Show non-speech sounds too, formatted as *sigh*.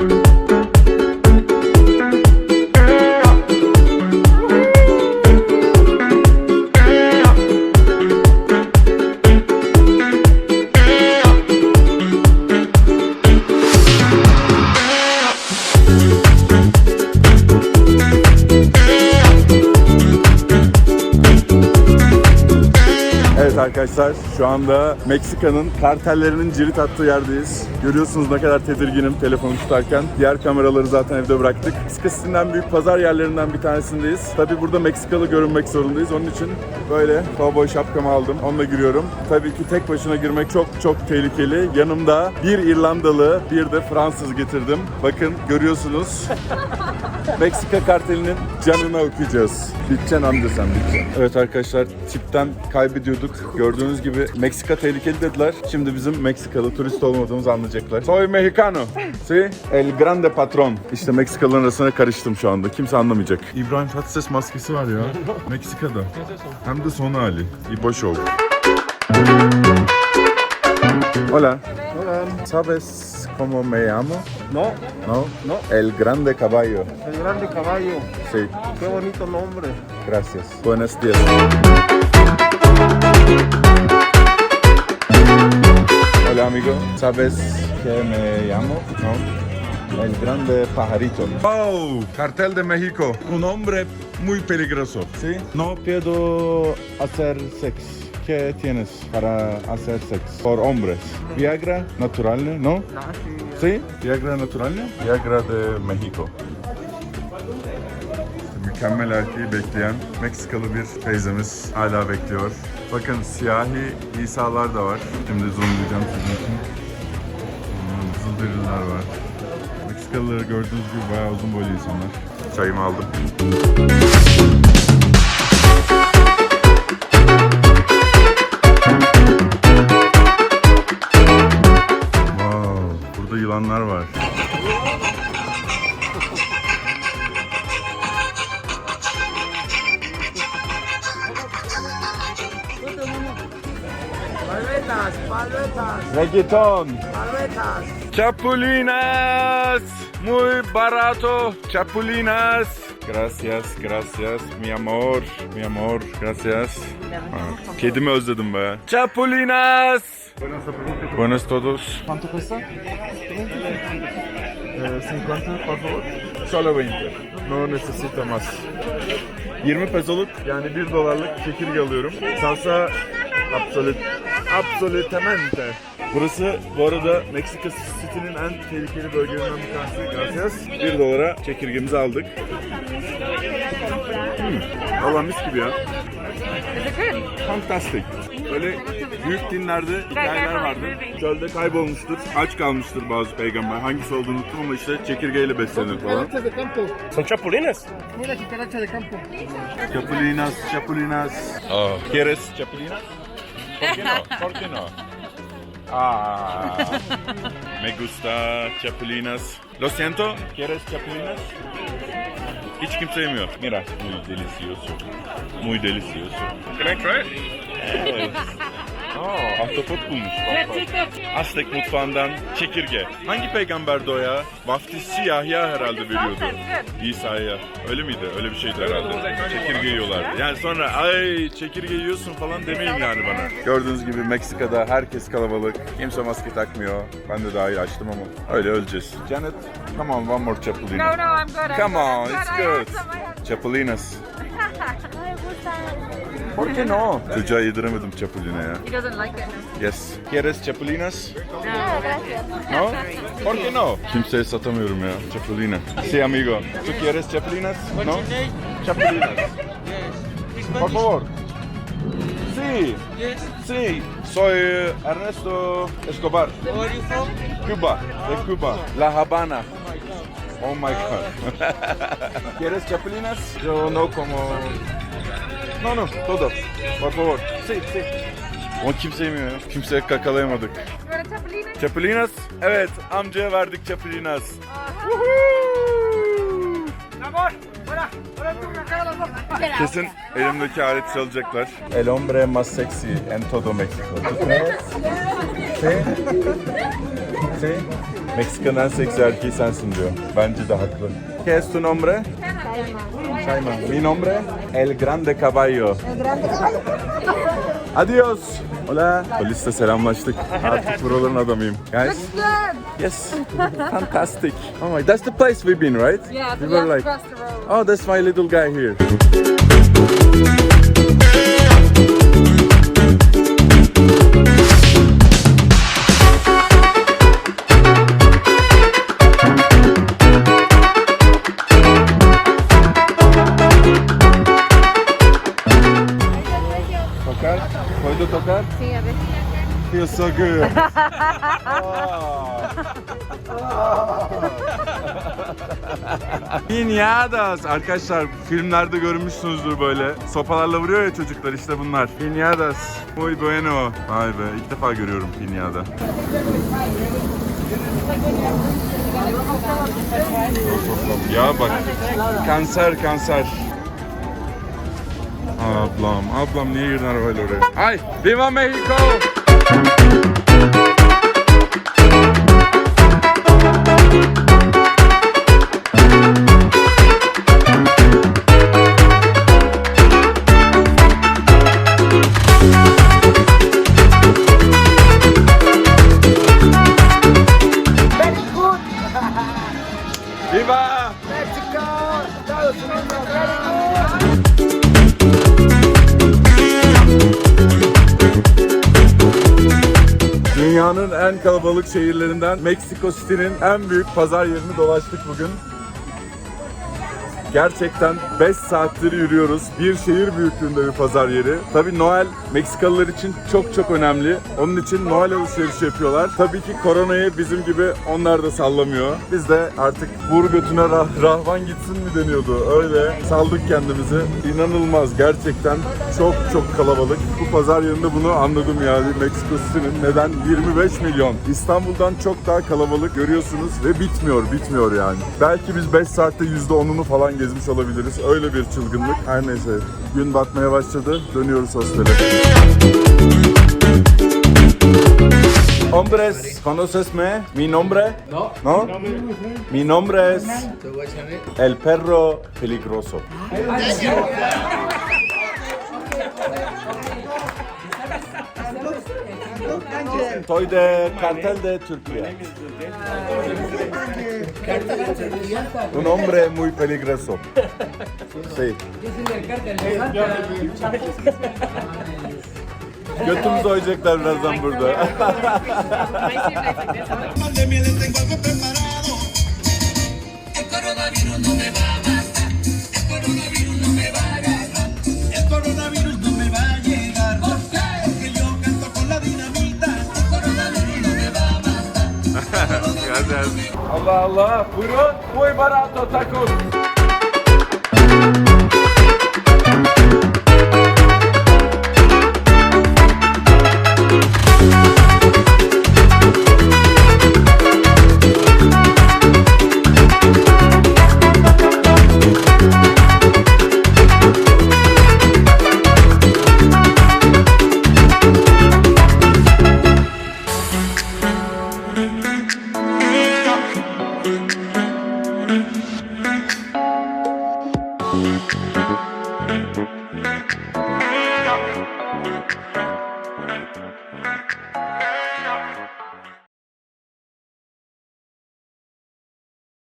Evet arkadaşlar şu anda Meksika'nın kartellerinin cirit attığı yerdeyiz. Görüyorsunuz ne kadar tedirginim telefonu tutarken. Diğer kameraları zaten evde bıraktık. Meksika City'den büyük pazar yerlerinden bir tanesindeyiz. Tabi burada Meksikalı görünmek zorundayız. Onun için böyle cowboy şapkamı aldım. Onunla giriyorum. Tabii ki tek başına girmek çok çok tehlikeli. Yanımda bir İrlandalı, bir de Fransız getirdim. Bakın görüyorsunuz. *laughs* Meksika kartelinin canına okuyacağız. Biteceksin amca sen biteceksin. Evet arkadaşlar tipten kaybediyorduk. Gördüğünüz gibi Meksika tehlikeli dediler. Şimdi bizim Meksikalı turist olmadığımızı anlayacaklar. Soy mexicano. Si? El grande patron. İşte Meksikalıların arasına karıştım şu anda. Kimse anlamayacak. İbrahim Tatlıses maskesi var ya. Meksika'da. Hem de son hali. İbo Show. Hola. Hola. ¿Sabes cómo me llamo? No, No. No. El grande caballo. el grande caballo. Sí. Qué bonito nombre. Gracias. Buenos días. ¿Sabes qué me llamo? No. El grande pajarito. Oh, cartel de México. Un hombre muy peligroso. ¿Sí? No puedo hacer sexo. ¿Qué tienes para hacer sexo? Por hombres. Viagra natural, ¿no? ¿Sí? Viagra natural. Viagra de México. Mükemmel erkeği bekleyen Meksikalı bir teyzemiz hala bekliyor. Bakın siyahi İsa'lar da var. Şimdi zoomlayacağım. Hmm, Kızılderililer var. Meksikalıları gördüğünüz gibi bayağı uzun boylu insanlar. Çayımı aldım. Wow, burada yılanlar var. Palmetas, palmetas, Reggaeton. palmetas. Chapulinas, muy barato, chapulinas. Gracias, gracias, mi amor, mi amor, gracias. Ah, kedimi özledim be. Chapulinas. Buenos todos. ¿Cuánto cuesta? Eh, 50 por favor. Solo 20. No necesito más. 20 pesoluk yani 1 dolarlık çekirge alıyorum. Salsa absolut, absolutamente. Burası bu arada Meksika City'nin en tehlikeli bölgelerinden bir tanesi. Gracias. 1 dolara çekirgemizi aldık. Hmm. Valla mis gibi ya. Fantastik. Böyle büyük dinlerde hikayeler vardır. Çölde kaybolmuştur, aç kalmıştır bazı peygamber. Hangisi olduğunu unuttum ama işte çekirgeyle beslenir falan. ¿Son chapulines? Chapulinas, chapulinas. Oh. ¿Quieres chapulinas? ¿Por qué no? ¿Por qué no? Ah, *laughs* me gusta chapulinas. Lo siento, ¿quieres chapulinas? Hiç kimse yemiyor. Mira, muy delicioso. Muy delicioso. Can I try it? Ahtapot bak. Aztek mutfağından çekirge. Hangi peygamberdi o ya? Vaftizci Yahya herhalde veriyordu. İsa'ya. Öyle miydi? Öyle bir şeydi herhalde. Çekirge yiyorlardı. Yani sonra ay çekirge yiyorsun falan demeyin yani bana. Gördüğünüz gibi Meksika'da herkes kalabalık. Kimse maske takmıyor. Ben de dahil açtım ama. Öyle öleceğiz. Janet, come on one more chapulina. No, no, I'm good. Come on, it's good. Chapulinas. Some. Me gusta. ¿Por qué no? Çocuğa yediremedim chapulina ya. He doesn't like it. Yes. ¿Quieres chapulinas? No, gracias. ¿No? ¿Por qué no? Kimseye satamıyorum ya. Chapulina. Sí, amigo. ¿Tú quieres chapulinas? ¿No? Chapulinas. Por favor. Sí. Sí. Soy Ernesto Escobar. Cuba. De Cuba. La Habana. Oh my god. *laughs* ¿Quieres chapulinas? Yo no como... No, no, todo. Por favor. Sí, sí. Onu kimse yemiyor ya. Kimseye kakalayamadık. Chapulina? Çapelinas? Evet, amcaya verdik Çapelinas. Kesin elimdeki aleti çalacaklar. El hombre más sexy en todo Mexico. *laughs* Sí. Sí. Meksika'nın en seksi erkeği sensin diyor. Bence de haklı. ¿Qué es tu nombre? Chayma. Mi nombre? El Grande Caballo. Adios. Hola. Polisle selamlaştık. Artık buraların adamıyım. Guys. Yes. Fantastic. Oh my, that's the place we've been, right? Yeah, We we were like, oh, that's my little guy here. Tocar? ¿Puedo tocar? Sí, a ver. Feels so good. *laughs* Piñadas. Arkadaşlar filmlerde görmüşsünüzdür böyle. Sopalarla vuruyor ya çocuklar işte bunlar. Piñadas. Muy bueno. Vay be ilk defa görüyorum piñada. Ya bak kanser kanser. Ablam, ablam niye girdin arabayla oraya? Ay, Viva Mexico! En kalabalık şehirlerinden Meksiko City'nin en büyük pazar yerini dolaştık bugün. Gerçekten 5 saattir yürüyoruz. Bir şehir büyüklüğünde bir pazar yeri. Tabii Noel Meksikalılar için çok çok önemli. Onun için Noel alışverişi yapıyorlar. Tabii ki koronayı bizim gibi onlar da sallamıyor. Biz de artık vur götüne rah, rahvan gitsin mi deniyordu. Öyle saldık kendimizi. İnanılmaz gerçekten çok çok kalabalık. Bu pazar yerinde bunu anladım yani Meksiko City'nin neden 25 milyon. İstanbul'dan çok daha kalabalık görüyorsunuz ve bitmiyor bitmiyor yani. Belki biz 5 saatte %10'unu falan gezmiş olabiliriz. Öyle bir çılgınlık. Her neyse gün batmaya başladı. Dönüyoruz hostele. Hombres, ¿conoces me? Mi nombre? No. ¿No? Mi nombre es El Perro Peligroso. Soy de cartel de Turquía. Un hombre muy peligroso. Sí. Götümüzü oyacaklar birazdan burada. pandemia tengo algo preparado. El coronavirus no me va matar. Allah Allah. Buyurun. Muy barato tacos.